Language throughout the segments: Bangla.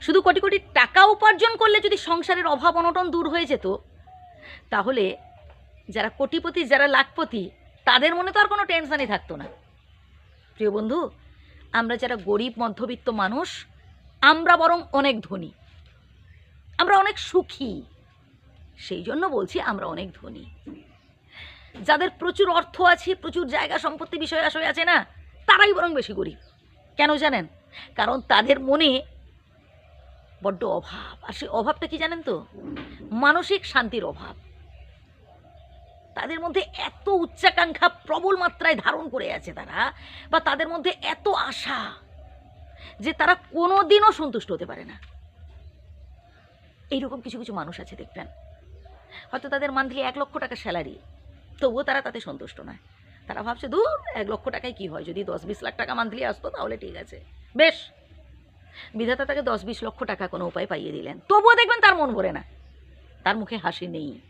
শুধু কোটি কোটি টাকা উপার্জন করলে যদি সংসারের অভাব অনটন দূর হয়ে যেত, তাহলে যারা কোটিপতি, যারা লাখপতি, তাদের মনে তো আর কোনো টেনশনই থাকতো না। প্রিয় বন্ধু, আমরা যারা গরিব, মধ্যবিত্ত মানুষ, আমরা বরং অনেক ধনী। আমরা অনেক সুখী। সেই জন্য বলছি আমরা অনেক ধনী। যাদের প্রচুর অর্থ আছে, প্রচুর জায়গা সম্পত্তি বিষয় আসলে আছে না, তারাই বরং বেশি গরিব। কেন জানেন? কারণ তাদের মনে বড্ড অভাব। আর সেই অভাবটা কি জানেন তো? মানসিক শান্তির অভাব। তাদের মধ্যে এত উচ্চাকাঙ্ক্ষা প্রবল মাত্রায় ধারণ করে আছে তারা, বা তাদের মধ্যে এত আশা যে তারা কোনো দিনও সন্তুষ্ট হতে পারে না। এইরকম কিছু কিছু মানুষ আছে, দেখবেন। হয়তো তাদের মান্থলি এক লক্ষ টাকা স্যালারি, তবুও তারা তাতে সন্তুষ্ট নয়। তারা ভাবছে, দূর, এক লক্ষ টাকায় কি হয়? যদি দশ বিশ লাখ টাকা মান্থলি আসতো, তাহলে ঠিক আছে। বেশ। বিধাতা তাকে দশ বিশ লক্ষ টাকা কোনো উপায় পাইয়ে দিলেন। তবুও দেখবেন তার মন ভরে না। তার মুখে হাসি নেই।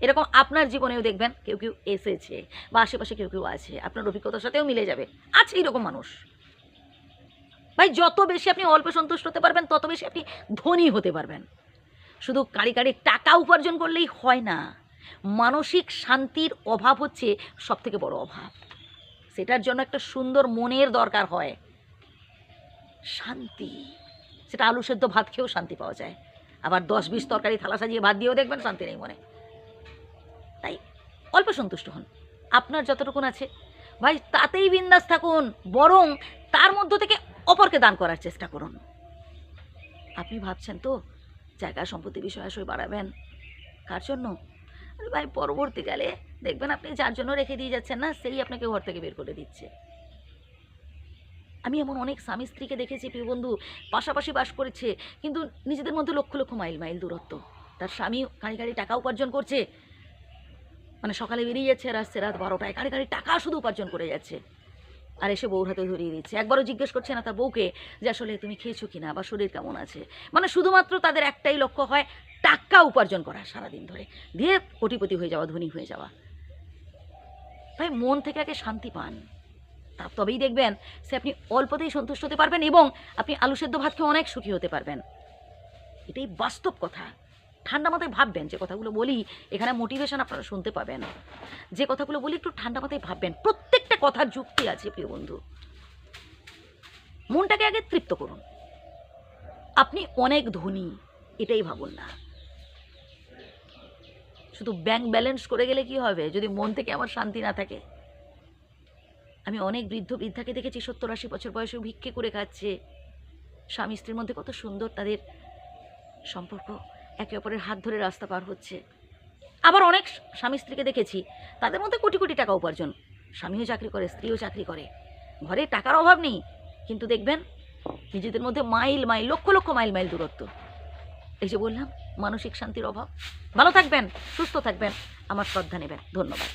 এরকম আপনার জীবনেও দেখবেন কেউ কেউ এসেছে বা আশেপাশে কেউ কেউ আছে, আপনার অভিজ্ঞতার সাথেও মিলে যাবে। আছে এরকম মানুষ। ভাই, যত বেশি আপনি অল্প সন্তুষ্ট হতে পারবেন, তত বেশি আপনি ধনী হতে পারবেন। শুধু কাড়ি কাড়ি টাকা উপার্জন করলেই হয় না। মানসিক শান্তির অভাব হচ্ছে সব থেকে বড় অভাব। সেটার জন্য একটা সুন্দর মনের দরকার হয়। শান্তি। সেটা আলু সেদ্ধ ভাত খেয়েও শান্তি পাওয়া যায়। আবার দশ বিশ তরকারি থালা সাজিয়ে ভাত দিয়েও দেখবেন শান্তি নেই মনে। তাই অল্প সন্তুষ্ট হন। আপনার যতটুকুন আছে। ভাই, তাতেই বিন্দাস থাকুন। বরং তার মধ্য থেকে অপরকে দান করার চেষ্টা করুন। আপনি ভাবছেন তো, জায়গা সম্পত্তি বিষয় আসলে বাড়াবেন। কার জন্য? ভাই, পরবর্তীকালে দেখবেন আপনি যার জন্য রেখে দিয়ে যাচ্ছেন না, সেই আপনাকে ঘর থেকে বের করে দিচ্ছে। আমি এমন অনেক স্বামী স্ত্রীকে দেখেছি, প্রিয় বন্ধু, পাশাপাশি বাস করেছে, কিন্তু নিজেদের মধ্যে লক্ষ লক্ষ মাইল মাইল দূরত্ব। তার স্বামী গাড়ি গাড়ি টাকা উপার্জন করছে। মানে সকালে বেরিয়ে যাচ্ছে আর আসছে রাত বারোটায়। গাড়ি গাড়ি টাকা শুধু উপার্জন করে যাচ্ছে। আর এসে বউর হাতে ধরিয়ে দিচ্ছে। একবারও জিজ্ঞেস করছে না তার বউকে যে, আসলে তুমি খেয়েছো কিনা? বা শরীর কেমন আছে? মানে শুধুমাত্র তাদের একটাই লক্ষ্য হয়, টাকা উপার্জন করা সারাদিন ধরে। দিয়ে কোটিপতি হয়ে যাওয়া, ধনী হয়ে যাওয়া। ভাই, মন থেকে আগে শান্তি পান। তা তবেই দেখবেন সে আপনি অল্পতেই সন্তুষ্ট হতে পারবেন এবং আপনি আলু সেদ্ধ ভাত খেয়ে অনেক সুখী হতে পারবেন। এটাই বাস্তব কথা। ঠান্ডা মাথায় ভাববেন, যে কথাগুলো বলি, এখানে মোটিভেশন আপনারা শুনতে পাবেন। যে কথাগুলো বলি, একটু ঠান্ডা মাথায় ভাববেন। প্রত্যেকটা কথার যুক্তি আছে, প্রিয় বন্ধু। মনটাকে আগে তৃপ্ত করুন। আপনি অনেক ধনী, এটাই ভাবুন না। শুধু ব্যাংক ব্যালেন্স করে গেলে কি হবে? যদি মন থেকে আমার শান্তি না থাকে। আমি অনেক বৃদ্ধ বৃদ্ধাকে দেখেছি সত্তর আশি বছর বয়সে ভিক্ষে করে খাচ্ছে। স্বামী স্ত্রীর মধ্যে কত সুন্দর তাদের সম্পর্ক। একে অপরের হাত ধরে রাস্তা পার হচ্ছে। আবার অনেক স্বামী স্ত্রীকে দেখেছি, তাদের মধ্যে কোটি কোটি টাকা উপার্জন। স্বামীও চাকরি করে, স্ত্রীও চাকরি করে। ঘরে টাকার অভাব নেই, কিন্তু দেখবেন নিজেদের মধ্যে mile mile, lakh lakh mile mile দূরত্ব। এই যে বললাম, মানসিক শান্তির অভাব। ভালো থাকবেন, সুস্থ থাকবেন, আমার শ্রদ্ধা নেবেন। ধন্যবাদ।